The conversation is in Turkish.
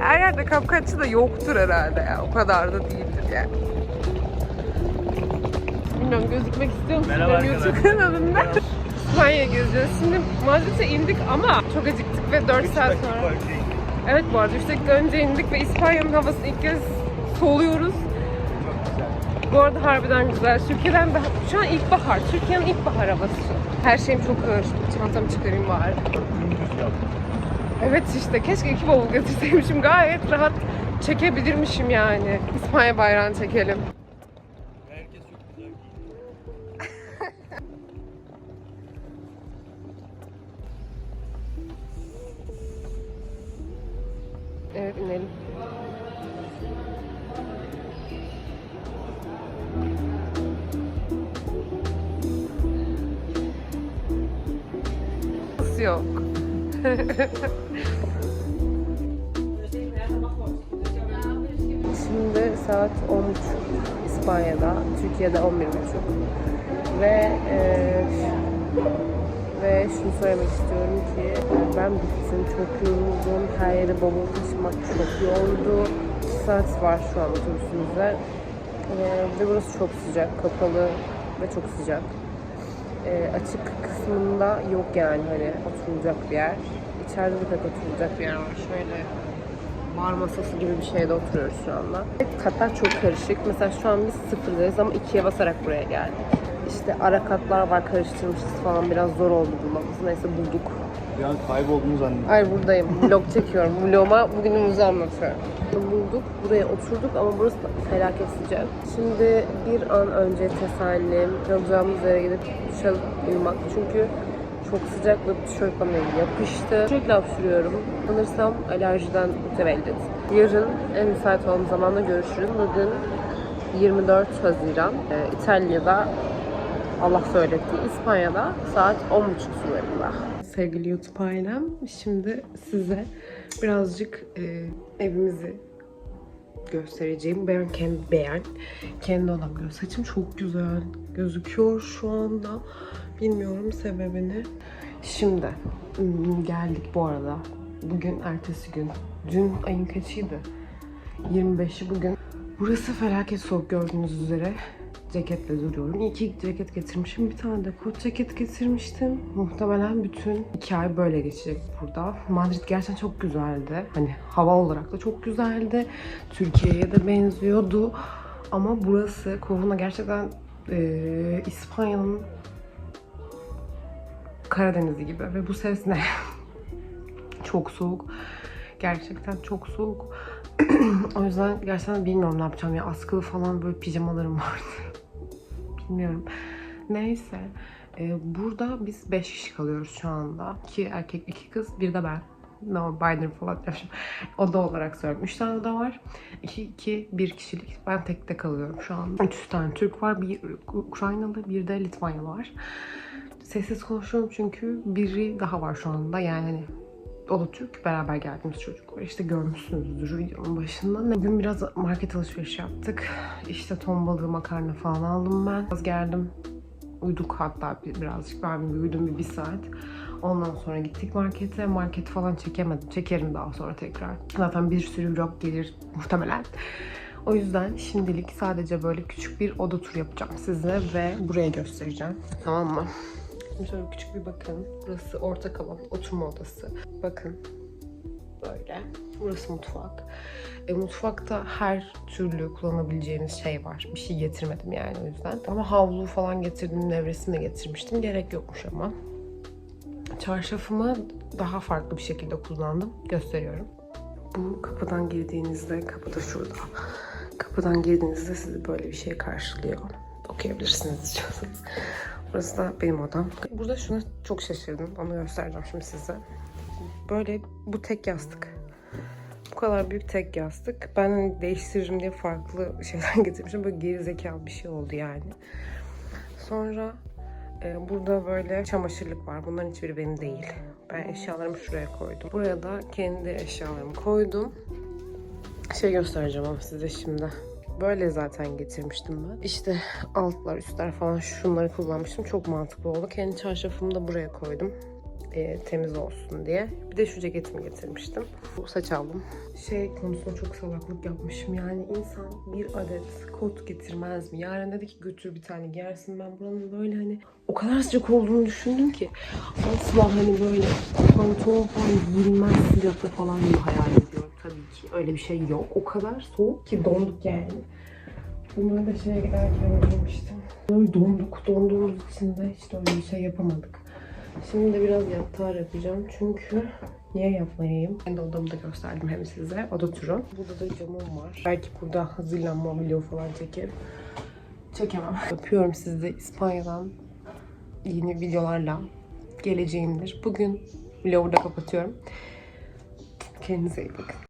yerde kapkaççı da yoktur herhalde ya. O kadar da değildir yani. Bilmiyorum gözükmek istiyor musun? Merhaba Benim. YouTube kanalımda. İspanya'ya gezeceğiz. Şimdi Madrid'e indik ama çok acıktık ve 4 saat sonra. Evet bu arada 3 dakika önce indik ve İspanya'nın havasını ilk kez soluyoruz. Bu arada harbiden güzel. Türkiye'den daha... Şu an ilkbahar. Türkiye'nin ilkbahar havası. Her şeyim çok ağır. Çantamı çıkarayım bari. Evet işte keşke iki bavul getirseymişim. Gayet rahat çekebilirmişim yani. İspanya bayrağını çekelim. Herkes çok güzel Evet inelim. Yok? Şimdi saat 10.30 İspanya'da, Türkiye'de 11.30 ve e, ve şunu söylemek istiyorum ki ben bittim, çok yoruldum, her yere bavul taşımak çok yordu. 2 saat var şu an otobüsümüzde E, ve burası çok sıcak, kapalı ve çok sıcak. E, açık kısmında yok yani hani oturulacak bir yer. İçeride de oturulacak bir yer var. Şöyle bar masası gibi bir şeyde oturuyoruz şu anda. Katlar çok karışık. Mesela şu an biz sıfırdayız ama ikiye basarak buraya geldik. İşte ara katlar var karıştırmışız falan biraz zor oldu bulmamız. Neyse bulduk. Bir an kaybolduğunu zannediyorum. Ay buradayım. Vlog çekiyorum. Vloguma bugünümüzü anlatıyorum. Bulduk. Buraya oturduk ama burası felaket sıcak. Şimdi bir an önce tesellim. Kalacağımız yere gidip duş alıp uyumak. Çünkü çok sıcak ve tişört bana yapıştı. Sürekli hapşırıyorum. Sanırsam alerjiden mütevellit. Yarın en müsait olduğum zamanda görüşürüz. Bugün 24 Haziran. Ee, İtalya'da Allah söyletti. İspanya'da saat 10.30 sularında. Sevgili YouTube ailem, şimdi size birazcık e, evimizi göstereceğim. Ben kendi beğen, kendi odam göz. Saçım çok güzel gözüküyor şu anda. Bilmiyorum sebebini. Şimdi hmm, geldik bu arada. Bugün ertesi gün. Dün ayın kaçıydı? 25'i bugün. Burası felaket soğuk gördüğünüz üzere. Ceketle duruyorum. İyi ki ceket getirmişim. Bir tane de kot ceket getirmiştim. Muhtemelen bütün iki ay böyle geçecek burada. Madrid gerçekten çok güzeldi. Hani hava olarak da çok güzeldi. Türkiye'ye de benziyordu. Ama burası Kovuna gerçekten eee, İspanya'nın Karadeniz'i gibi. Ve bu ses ne? çok soğuk. Gerçekten çok soğuk. o yüzden gerçekten bilmiyorum ne yapacağım ya. Askılı falan böyle pijamalarım vardı. bilmiyorum. Neyse. Ee, burada biz 5 kişi kalıyoruz şu anda. 2 erkek, 2 kız, bir de ben. No, Biden falan yapmışım. Oda olarak söylüyorum. 3 tane oda var. 2, 2, 1 kişilik. Ben tekte kalıyorum şu anda. 3 tane Türk var. Bir Ukraynalı, bir de Litvanyalı var. Sessiz konuşuyorum çünkü biri daha var şu anda. Yani hani o da Türk. Beraber geldiğimiz çocuk var. İşte görmüşsünüzdür videonun başında. Bugün biraz market alışveriş yaptık. İşte ton balığı, makarna falan aldım ben. Biraz geldim. Uyuduk hatta bir- birazcık. Ben bir uyudum bir, bir saat. Ondan sonra gittik markete. Market falan çekemedim. Çekerim daha sonra tekrar. Zaten bir sürü vlog gelir muhtemelen. O yüzden şimdilik sadece böyle küçük bir oda turu yapacağım size ve buraya göstereceğim. Tamam mı? Şimdi şöyle küçük bir bakın. Burası ortak alan, oturma odası. Bakın. Böyle. Burası mutfak. E, mutfakta her türlü kullanabileceğiniz şey var. Bir şey getirmedim yani o yüzden. Ama havlu falan getirdim, nevresini de getirmiştim. Gerek yokmuş ama. Çarşafımı daha farklı bir şekilde kullandım. Gösteriyorum. Bu kapıdan girdiğinizde, kapı da şurada. Kapıdan girdiğinizde sizi böyle bir şey karşılıyor. Okuyabilirsiniz istiyorsanız. Burası da benim odam. Burada şuna çok şaşırdım. Onu göstereceğim şimdi size. Böyle bu tek yastık. Bu kadar büyük tek yastık. Ben hani değiştiririm diye farklı şeyler getirmişim. Böyle geri zekalı bir şey oldu yani. Sonra e, burada böyle çamaşırlık var. Bunların hiçbiri benim değil. Ben eşyalarımı şuraya koydum. Buraya da kendi eşyalarımı koydum. Şey göstereceğim ama size şimdi. Böyle zaten getirmiştim ben. İşte altlar, üstler falan şunları kullanmıştım. Çok mantıklı oldu. Kendi çarşafımı da buraya koydum. e, temiz olsun diye. Bir de şu ceketimi getirmiştim. Bu saç aldım. Şey konusunda çok salaklık yapmışım. Yani insan bir adet kot getirmez mi? Yarın dedi ki götür bir tane giyersin. Ben buranın böyle hani o kadar sıcak olduğunu düşündüm ki asla hani böyle pantolon falan giyilmez sıcakta falan gibi hayal ediyorum. Öyle bir şey yok. O kadar soğuk ki donduk yani. Bunları da şeye giderken giymiştim. Böyle donduk. Donduğumuz için de hiç öyle bir şey yapamadık. Şimdi de biraz yatağı yapacağım. Çünkü niye yapmayayım? Ben de odamı da gösterdim hem size. Oda turu. Burada da camım var. Belki burada hazırlanma video falan çekerim. Çekemem. Yapıyorum sizi de İspanya'dan yeni videolarla geleceğimdir. Bugün vlogu da kapatıyorum. Kendinize iyi bakın.